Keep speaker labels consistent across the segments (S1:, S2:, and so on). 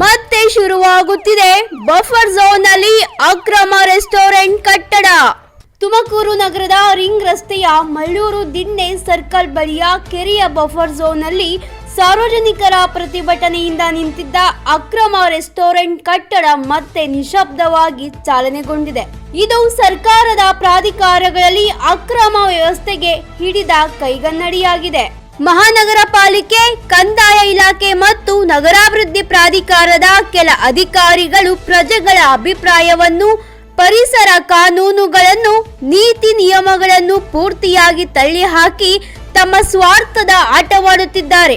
S1: ಮತ್ತೆ ಶುರುವಾಗುತ್ತಿದೆ buffer zone ಅಲ್ಲಿ ಅಕ್ರಮ ರೆಸ್ಟೋರೆಂಟ್ ಕಟ್ಟಡ. ತುಮಕೂರು ನಗರದ ರಿಂಗ್ ರಸ್ತೆಯ ಮಳ್ಳೂರು ದಿಣ್ಣೆ ಸರ್ಕಲ್ ಬಳಿಯ ಕೆರೆಯ ಬಫರ್ ಝೋನ್ ಅಲ್ಲಿ ಸಾರ್ವಜನಿಕರ ಪ್ರತಿಭಟನೆಯಿಂದ ನಿಂತಿದ್ದ ಅಕ್ರಮ ರೆಸ್ಟೋರೆಂಟ್ ಕಟ್ಟಡ ಮತ್ತೆ ನಿಶಬ್ದವಾಗಿ ಚಾಲನೆಗೊಂಡಿದೆ. ಇದು ಸರ್ಕಾರದ ಪ್ರಾಧಿಕಾರಗಳಲ್ಲಿ ಅಕ್ರಮ ವ್ಯವಸ್ಥೆಗೆ ಹಿಡಿದ ಕೈಗನ್ನಡಿಯಾಗಿದೆ. ಮಹಾನಗರ ಪಾಲಿಕೆ, ಕಂದಾಯ ಇಲಾಖೆ ಮತ್ತು ನಗರಾಭಿವೃದ್ಧಿ ಪ್ರಾಧಿಕಾರದ ಕೆಲ ಅಧಿಕಾರಿಗಳು ಪ್ರಜೆಗಳ ಅಭಿಪ್ರಾಯವನ್ನು, ಪರಿಸರ ಕಾನೂನುಗಳನ್ನು, ನೀತಿ ನಿಯಮಗಳನ್ನು ಪೂರ್ತಿಯಾಗಿ ತಳ್ಳಿಹಾಕಿ ತಮ್ಮ ಸ್ವಾರ್ಥದ ಆಟವಾಡುತ್ತಿದ್ದಾರೆ.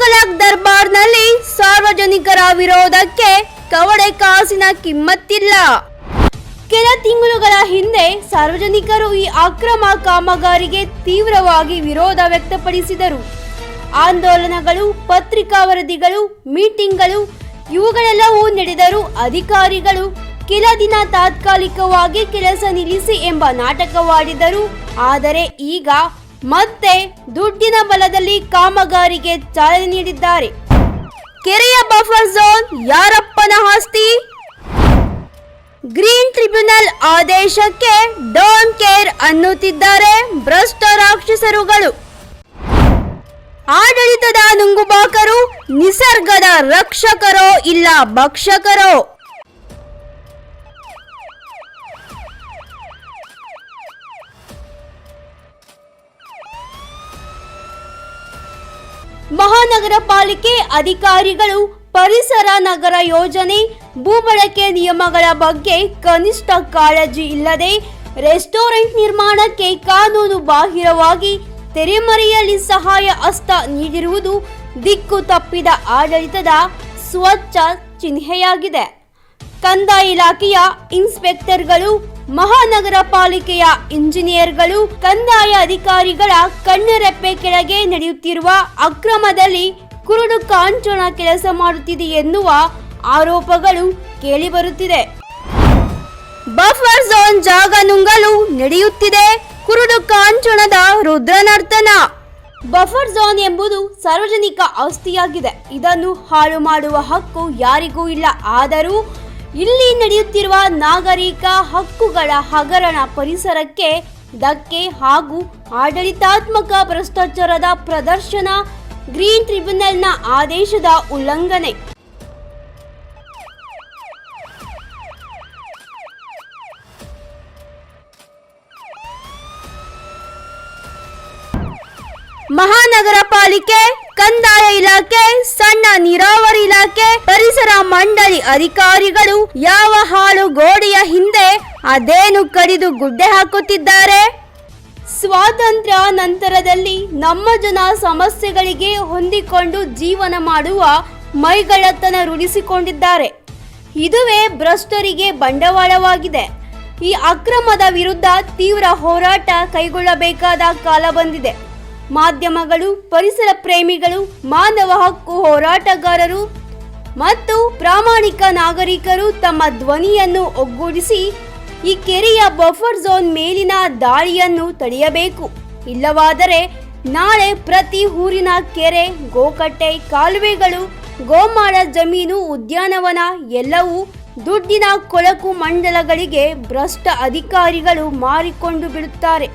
S1: ತುಗಲಕ್ ದರ್ಬಾರ್ನಲ್ಲಿ ಸಾರ್ವಜನಿಕರ ವಿರೋಧಕ್ಕೆ ಕವಡೆ ಕಾಸಿನ ಕಿಮ್ಮತ್ತಿಲ್ಲ. ಕೆಲ ತಿಂಗಳುಗಳ ಹಿಂದೆ ಸಾರ್ವಜನಿಕರು ಈ ಅಕ್ರಮ ಕಾಮಗಾರಿಗೆ ತೀವ್ರವಾಗಿ ವಿರೋಧ ವ್ಯಕ್ತಪಡಿಸಿದರು. ಆಂದೋಲನಗಳು, ಪತ್ರಿಕಾ ವರದಿಗಳು, ಮೀಟಿಂಗ್ಗಳು, ಇವುಗಳೆಲ್ಲವೂ ನಡೆದರೂ ಅಧಿಕಾರಿಗಳು ಕೆಲ ದಿನ ತಾತ್ಕಾಲಿಕವಾಗಿ ಕೆಲಸ ನಿಲ್ಲಿಸಿ ಎಂಬ ನಾಟಕವಾಡಿದರು. ಆದರೆ ಈಗ ಮತ್ತೆ ದುಡ್ಡಿನ ಬಲದಲ್ಲಿ ಕಾಮಗಾರಿಗೆ ಚಾಲನೆ ನೀಡಿದ್ದಾರೆ. ಕೆರೆಯ ಬಫರ್ ಝೋನ್ ಯಾರಪ್ಪನ ಆಸ್ತಿ? ಗ್ರೀನ್ ಟ್ರಿಬ್ಯುನಲ್ ಆದೇಶಕ್ಕೆ ಡೋಂಟ್ ಕೇರ್ ಅನ್ನುತ್ತಿದ್ದಾರೆ ಭ್ರಷ್ಟ ರಾಕ್ಷಸರುಗಳು. ಆಡಳಿತದ ನುಂಗುಬಾಕರು, ನಿಸರ್ಗದ ರಕ್ಷಕರೋ ಇಲ್ಲ ಭಕ್ಷಕರೋ? ಮಹಾನಗರ ಪಾಲಿಕೆ ಅಧಿಕಾರಿಗಳು ಪರಿಸರ ನಗರ ಯೋಜನೆ, ಭೂ ಬಳಕೆ ನಿಯಮಗಳ ಬಗ್ಗೆ ಕನಿಷ್ಠ ಕಾಳಜಿ ಇಲ್ಲದೆ ರೆಸ್ಟೋರೆಂಟ್ ನಿರ್ಮಾಣಕ್ಕೆ ಕಾನೂನು ಬಾಹಿರವಾಗಿ ತೆರೆಮರೆಯಲ್ಲಿ ಸಹಾಯ ಹಸ್ತ ನೀಡಿರುವುದು ದಿಕ್ಕು ತಪ್ಪಿದ ಆಡಳಿತದ ಸ್ವಚ್ಛ ಚಿಹ್ನೆಯಾಗಿದೆ. ಕಂದಾಯ ಇಲಾಖೆಯ ಇನ್ಸ್ಪೆಕ್ಟರ್ಗಳು ಮಹಾನಗರ ಪಾಲಿಕೆಯ ಇಂಜಿನಿಯರ್ಗಳು, ಕಂದಾಯ ಅಧಿಕಾರಿಗಳ ಕಣ್ಣರೆಪ್ಪೆ ಕೆಳಗೆ ನಡೆಯುತ್ತಿರುವ ಅಕ್ರಮದಲ್ಲಿ ಕುರುಡು ಕಾಂಚೋಣ ಕೆಲಸ ಮಾಡುತ್ತಿದೆ ಎನ್ನುವ ಆರೋಪಗಳು ಕೇಳಿಬರುತ್ತಿದೆ. ಬಫರ್ ಝೋನ್ ಜಾಗ ನುಂಗಲು ನಡೆಯುತ್ತಿದೆ. ಕುರುಡು ಕಾಂಚೋಣದ ರುದ್ರನರ್ತನ. ಬಫರ್ ಝೋನ್ ಎಂಬುದು ಸಾರ್ವಜನಿಕ ಆಸ್ತಿಯಾಗಿದೆ. ಇದನ್ನು ಹಾಳು ಮಾಡುವ ಹಕ್ಕು ಯಾರಿಗೂ ಇಲ್ಲ. ಆದರೂ ಇಲ್ಲಿ ನಡೆಯುತ್ತಿರುವ ನಾಗರಿಕ ಹಕ್ಕುಗಳ ಹಗರಣ ಪರಿಸರಕ್ಕೆ ಧಕ್ಕೆ ಹಾಗೂ ಆಡಳಿತಾತ್ಮಕ ಭ್ರಷ್ಟಾಚಾರದ ಪ್ರದರ್ಶನ ಗ್ರೀನ್ ಟ್ರಿಬ್ಯುನಲ್ನ ಆದೇಶದ ಉಲ್ಲಂಘನೆ. ಮಹಾನಗರ ಪಾಲಿಕೆ ಕಂದಾಯ ಇಲಾಖೆ, ಸಣ್ಣ ನೀರಾವರಿ ಇಲಾಖೆ, ಪರಿಸರ ಮಂಡಳಿ ಅಧಿಕಾರಿಗಳು ಯಾವ ಹಾಳು ಗೋಡೆಯ ಹಿಂದೆ ಅದೇನು ಕಡಿದು ಗುಡ್ಡೆ ಹಾಕುತ್ತಿದ್ದಾರೆ? ಸ್ವಾತಂತ್ರ್ಯ ನಂತರದಲ್ಲಿ ನಮ್ಮ ಜನ ಸಮಸ್ಯೆಗಳಿಗೆ ಹೊಂದಿಕೊಂಡು ಜೀವನ ಮಾಡುವ ಮೈಗಳತನ ರೂಢಿಸಿಕೊಂಡಿದ್ದಾರೆ. ಇದುವೇ ಭ್ರಷ್ಟರಿಗೆ ಬಂಡವಾಳವಾಗಿದೆ. ಈ ಅಕ್ರಮದ ವಿರುದ್ಧ ತೀವ್ರ ಹೋರಾಟ ಕೈಗೊಳ್ಳಬೇಕಾದ ಕಾಲ ಬಂದಿದೆ. ಮಾಧ್ಯಮಗಳು, ಪರಿಸರ ಪ್ರೇಮಿಗಳು, ಮಾನವ ಹಕ್ಕು ಹೋರಾಟಗಾರರು ಮತ್ತು ಪ್ರಾಮಾಣಿಕ ನಾಗರಿಕರು ತಮ್ಮ ಧ್ವನಿಯನ್ನು ಒಗ್ಗೂಡಿಸಿ ಈ ಕೆರೆಯ ಬಫರ್ ಝೋನ್ ಮೇಲಿನ ದಾಳಿಯನ್ನು ತಡೆಯಬೇಕು. ಇಲ್ಲವಾದರೆ ನಾಳೆ ಪ್ರತಿ ಊರಿನ ಕೆರೆ, ಗೋಕಟ್ಟೆ, ಕಾಲುವೆಗಳು, ಗೋಮಾಳ ಜಮೀನು, ಉದ್ಯಾನವನ ಎಲ್ಲವೂ ದುಡ್ಡಿನ ಕೊಳಕು ಮಂಡಲಗಳಿಗೆ ಭ್ರಷ್ಟ ಅಧಿಕಾರಿಗಳು ಮಾರಿಕೊಂಡು ಬಿಡುತ್ತಾರೆ